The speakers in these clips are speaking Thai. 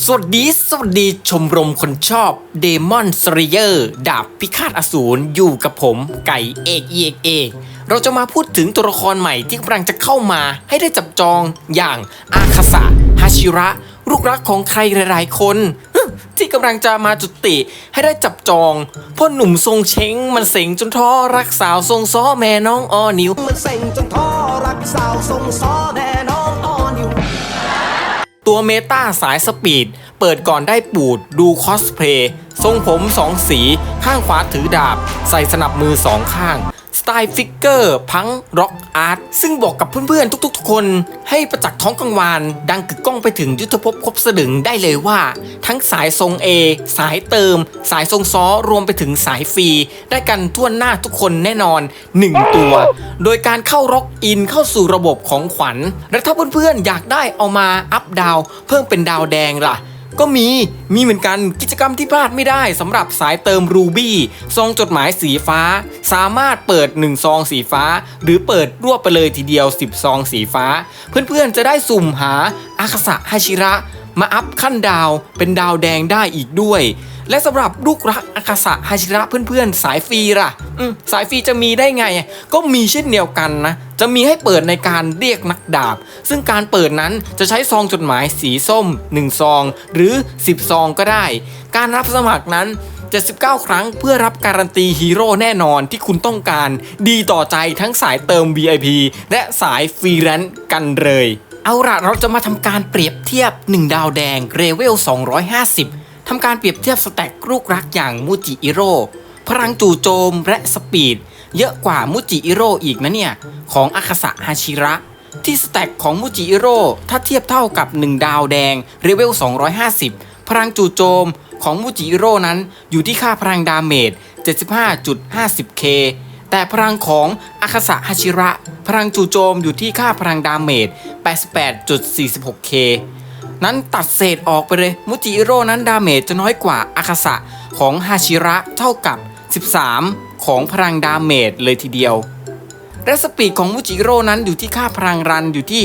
สวัสดี สวัสดีชมรมคนชอบเดมอนสเ a เยอร์ดาบพิฆาตอสูรอยู่กับผม ไก่เอกเอกเอกเราจะมาพูดถึงตัวละครใหม่ที่กำลังจะเข้ามาให้ได้จับจองอย่างอาคาสะฮาชิระ ลูกรักของใครหลาย ๆ คน ที่กำลังจะมาจุติให้ได้จับจองเพ่อหนุ่มทรงเช้งมันเสงจนท้อรักสาวทรงซ้อแม่น้องออนิวมันเซ็งจนท้อรักสาวทรงซ้อแน่น้องออ ตัวเมตาสายสปีด เปิดก่อนได้ปูด ดูคอสเพลย์ ทรงผมสองสี ข้างขวาถือดาบ ใส่สนับมือสองข้าง สไตล์ฟิกเกอร์พังร็อกอาร์ตซึ่งบอกกับเพื่อนๆ ทุกๆ คน ให้ประจักษ์ท้องกังวาน ดังกึกก้องไปถึงยุทธภพครบสดึงได้เลยว่า ทั้งสายทรง A สายเติม สายทรงซ้อรวมไปถึงสายฟรี ได้กันทั่วหน้าทุกคนแน่นอน 1 ตัว โดยการเข้าร็อกอินเข้าสู่ระบบของขวัญ และถ้าเพื่อนๆ อยากได้เอามาอัพดาว เพิ่มเป็นดาวแดงล่ะ ก็มีมีเหมือนกันกิจกรรมที่พลาดไม่ได้สำหรับสายเติมรูบี้ซองจดหมายสีฟ้า สามารถเปิด 1 ซองสีฟ้า หรือเปิดรวบไปเลยทีเดียว 10 ซองสีฟ้า เพื่อนๆจะได้สุ่มหาอาคาสะฮาชิระ มาอัพขั้นดาวเป็นดาวแดงได้อีกด้วย และสำหรับลูกรักอากาสะฮาชิระเพื่อนๆ สายฟรีล่ะอืสายฟรีจะมีได้ไง ก็มีเช่นเดียวกันนะ จะมีให้เปิดในการเรียกนักดาบ ซึ่งการเปิดนั้นจะใช้ซองจดหมายสีส้ม 1 ซอง หรือ 10 ซองก็ได้ การรับสมัครนั้น 79 ครั้งเพื่อรับการันตีฮีโร่แน่นอนที่คุณต้องการ ดีต่อใจทั้งสายเติม VIP และสายฟรีแลนซ์กันเลย เอาละเราจะมาทำการเปรียบเทียบ 1 ดาวแดงเรเวล 250 ทำการเปรียบเทียบสแต็กลูกรักอย่างมูจิอิโร่พลังจู่โจมและสปีด เยอะกว่ามูจิอิโร่อีกนะเนี่ย ของอาคาสะฮาชิระ ที่สแต็กของมูจิอิโร่ถ้าเทียบเท่ากับ 1 ดาวแดงเรเวล 250 พลังจู่โจมของมูจิอิโร่นั้นอยู่ที่ค่าพลังดาเมจ 75.50k แต่พลังของอาคาสะฮาชิระ พลังจู่โจมอยู่ที่ค่าพลังดาเมจ 88.46k นั้นตัดเศษออกไปเลยมูจิโร่นั้นดาเมจจะน้อยกว่าอาคาสะของฮาชิระเท่ากับ 13 ของพลังดาเมจเลยทีเดียวและสปีดของมูจิโร่นั้นอยู่ที่ค่าพลังรันอยู่ที่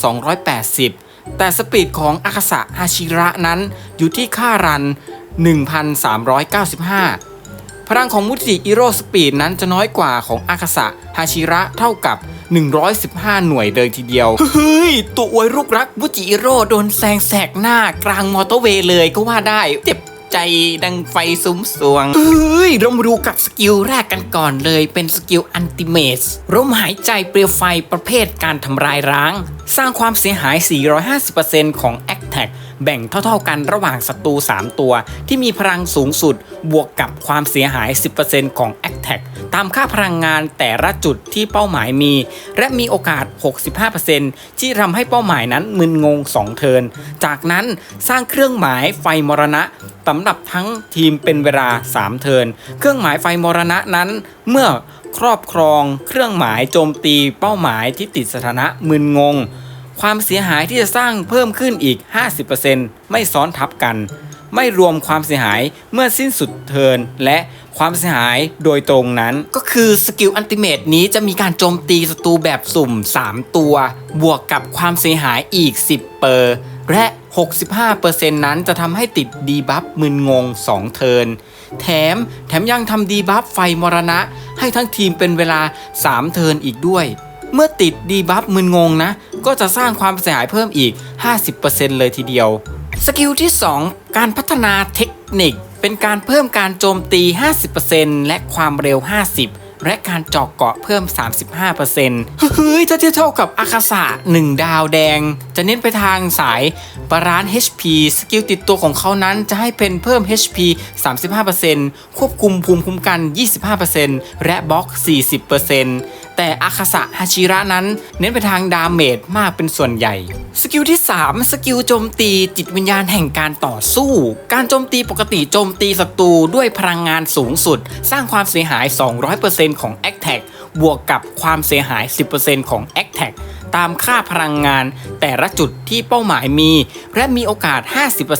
1,280 แต่สปีดของอาคาสะฮาชิระนั้นอยู่ที่ค่ารัน 1,395 พลังของมูจิอิโร่สปีดนั้นจะน้อยกว่าของอาคาสะฮาชิระเท่ากับ 115 หน่วยเลยทีเดียว เฮ้ย ตัวอวยลูกรักมูจิอิโร่โดนแซงแสกหน้ากลางมอเตอร์เวย์เลยก็ว่าได้ เจ็บใจดังไฟซุ้มสวง เฮ้ย เรามาดูกับสกิลแรกกันก่อนเลย เป็นสกิลอันติเมตร่มหายใจเปลวไฟประเภทการทำลายร้าง สร้างความเสียหาย 450%ของ a c t a c แบ่งเท่าๆกันระหว่างศัตรู 3 ตัว ที่มีพลังสูงสุดบวกกับความเสียหาย 10%ของ a c t a c ตามค่าพลังงานแต่ละจุดที่เป้าหมายมี และมีโอกาส 65%ที่ทำให้เป้าหมายนั้นมึนงง 2 เทิน จากนั้นสร้างเครื่องหมายไฟมรณะสำหรับทั้งทีมเป็นเวลา 3 เทิน เครื่องหมายไฟมรณะนั้น เมื่อครอบครองเครื่องหมายโจมตีเป้าหมายที่ติดสถานะมึนงง ความเสียหายที่จะสร้างเพิ่มขึ้นอีก 50%ไม่ซ้อนทับกัน ไม่รวมความเสียหายเมื่อสิ้นสุดเทินและความเสียหายโดยตรงนั้น ก็คือสกิลอันติเมตนี้จะมีการโจมตีศัตรูแบบสุ่ม 3 ตัว บวกกับความเสียหายอีก 10 เปอร์ และ 65%นั้นจะทำให้ติดดีบัฟมึนงง 2 เทิร์นแถมแถมยังทำดีบัฟไฟมรณะ ให้ทั้งทีมเป็นเวลา 3 เทิร์นอีกด้วย เมื่อติดดีบัฟมึนงงนะ ก็จะสร้างความเสียหายเพิ่มอีก 50%เลยทีเดียว สกิลที่ 2 การพัฒนาเทคนิค เป็นการเพิ่มการโจมตี 50%และความเร็ว 50และการเจาะเกาะเพิ่ม 35%เฮ้ยถ้าเทียบเท่ากับอาคาสะ1ดาวแดง จะเน้นไปทางสายบาลาน HP สกิลติดตัวของเขานั้นจะให้เป็นเพิ่ม HP 35%ควบคุมภูมิคุ้มกัน 25%และบล็อก 40% แต่อาคาสะฮาชิระนั้น เน้นไปทางดาเมจมากเป็นส่วนใหญ่ สกิลที่ 3 สกิลโจมตีจิตวิญญาณแห่งการต่อสู้ การโจมตีปกติโจมตีศัตรูด้วยพลังงานสูงสุด สร้างความเสียหาย 200%ของ a c t a c บวกกับความเสียหาย 10%ของ a c t a c ตามค่าพลังงาน แต่ละจุดที่เป้าหมายมี และมีโอกาส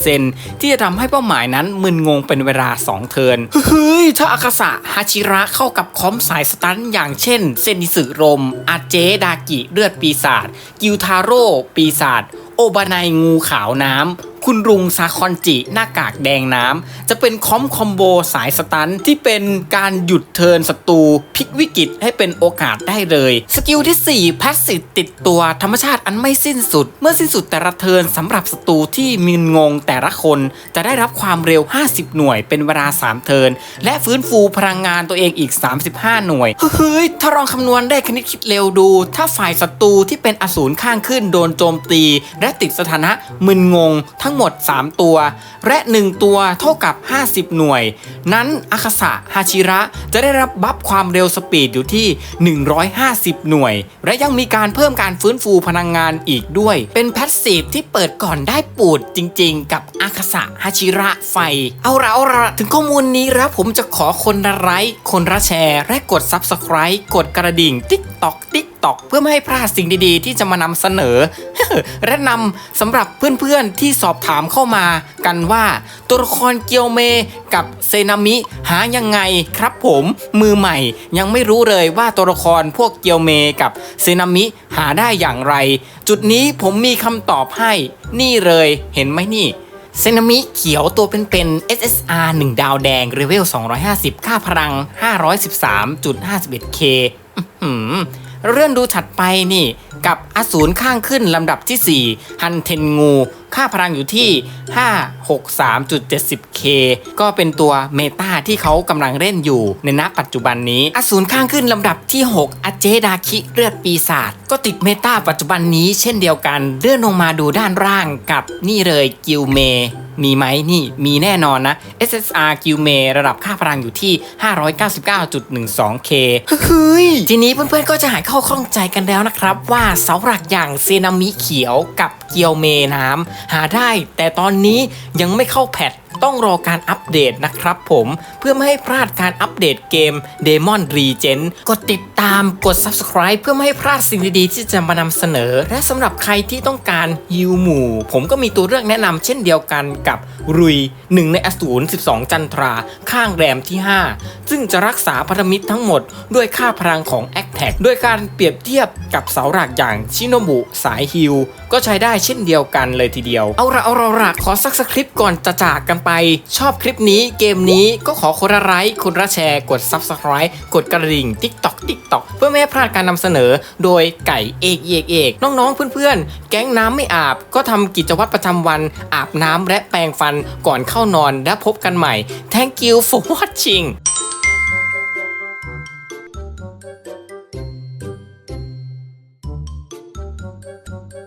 50%ที่จะทำให้เป้าหมายนั้นมึนงงเป็นเวลา 2 เทินเฮ้ยถ้าอากาสะฮาชิระเข้ากับคอมสายสตันอย่างเช่น เซนิสึรม อาเจดากิเลือดปีศาจกิวทาโร่ปีศาจโอบานายงูขาวน้ำ คุณรุงซาคอนจิ หน้ากากแดงน้ำ จะเป็นคอมคอมโบสายสตันที่เป็นการหยุดเทินศัตรูพลิกวิกฤตให้เป็นโอกาสได้เลย สกิลที่4 p a s s i v e ติดตัวธรรมชาติอันไม่สิ้นสุด เมื่อสิ้นสุดแต่ละเทินสำหรับศัตรูที่มีงงแต่ละคน จะได้รับความเร็ว 50 หน่วยเป็นเวลา 3 เทิน และฟื้นฟูพลังงานตัวเองอีก 35 หน่วย เฮ้ยถ้าลองคำนวณได้คณิตคิดเร็วดู ถ้าฝ่ายศัตรูที่เป็นอสูรข้างขึ้นโดนโจมตี และติดสถานะมึนงงทั้ง้งหมด 3 ตัว และ 1 ตัวเท่ากับ 50 หน่วย นั้นอาคาสะฮาชิระจะได้รับบัฟความเร็วสปีดอยู่ที่ 150 หน่วย และยังมีการเพิ่มการฟื้นฟูพลังงานอีกด้วย เป็นแพสซีฟที่เปิดก่อนได้ปูดจริงๆ กับอาคาสะฮาชิระไฟ เอาละเอาละถึงข้อมูลนี้แล้วผมจะขอคนละไลค์คนละแชร์ และกด Subscribe กดกระดิ่งติ๊กตอกติ๊ก ตอกเพื่อไม่ให้พลาดสิ่งดีๆ ที่จะมานำเสนอ และนำสำหรับเพื่อนๆที่สอบถามเข้ามากันว่า ตัวละครเกียวเมกับเซนามิหายังไงครับผมมือใหม่ ยังไม่รู้เลยว่าตัวละครพวกเกียวเมกับเซนามิหาได้อย่างไร จุดนี้ผมมีคำตอบให้นี่เลยเห็นไหมนี่เซนามิเขียวตัวเป็นๆ SSR 1 ดาวแดงเรเวล 250 ค่าพลัง 513.51k อื้อหือ เลื่อนดูถัดไปนี่ กับอสูรข้างขึ้นลำดับที่ 4 ฮันเทนงู ค่าพลังอยู่ที่ 563.70k ก็เป็นตัวเมตาที่เขากำลังเล่นอยู่ในณปัจจุบันนี้ อสูรข้างขึ้นลำดับที่ 6 อเจดาคิเลือดปีศาจก็ติดเมตาปัจจุบันนี้เช่นเดียวกัน เลื่อนลงมาดูด้านล่างกับนี่เลยกิลเม มีไหมนี่มีแน่นอนนะ SSR กิลเมระดับค่าพลังอยู่ที่ 599.12k เฮ้ยทีนี้เพื่อนๆก็จะหายเข้าข้องใจกันแล้วนะครับ ว่าเสาหลักอย่างเซนามิเขียวกับเกียวเมน้ำหาได้ แต่ตอนนี้ยังไม่เข้าแพท ต้องรอการอัปเดตนะครับผมเพื่อไม่ให้พลาดการอัปเดตเกม Demon Regen กดติดตามกด Subscribe เพื่อไม่ให้พลาดสิ่งดีๆ ที่จะมานำเสนอ และสำหรับใครที่ต้องการฮิวหมู่ ผมก็มีตัวเลือกแนะนำเช่นเดียวกันกับรุยหนึ่งในอสูร 12 จันทรา ข้างแรมที่ 5 ซึ่งจะรักษาพันธมิตรทั้งหมด ด้วยค่าพลังของ a c t a c ด้วยการเปรียบเทียบกับเสาหลักอย่างชิโนบุสายฮิว ก็ใช้ได้เช่นเดียวกันเลยทีเดียว เอาละเอาละละขอสักสคริปต์ก่อนจะจากกันไป ชอบคลิปนี้เกมนี้ก็ขอคนละไลค์คนละแชร์กด Subscribe กดกระดิ่ง TikTok TikTok เพื่อไม่ให้พลาดการนำเสนอ โดยไก่เอกเอกเอกน้องๆเพื่อนๆ แก๊งน้ำไม่อาบ ก็ทำกิจวัตรประจำวัน อาบน้ำและแปรงฟันก่อนเข้านอนและพบกันใหม่ Thank you for watching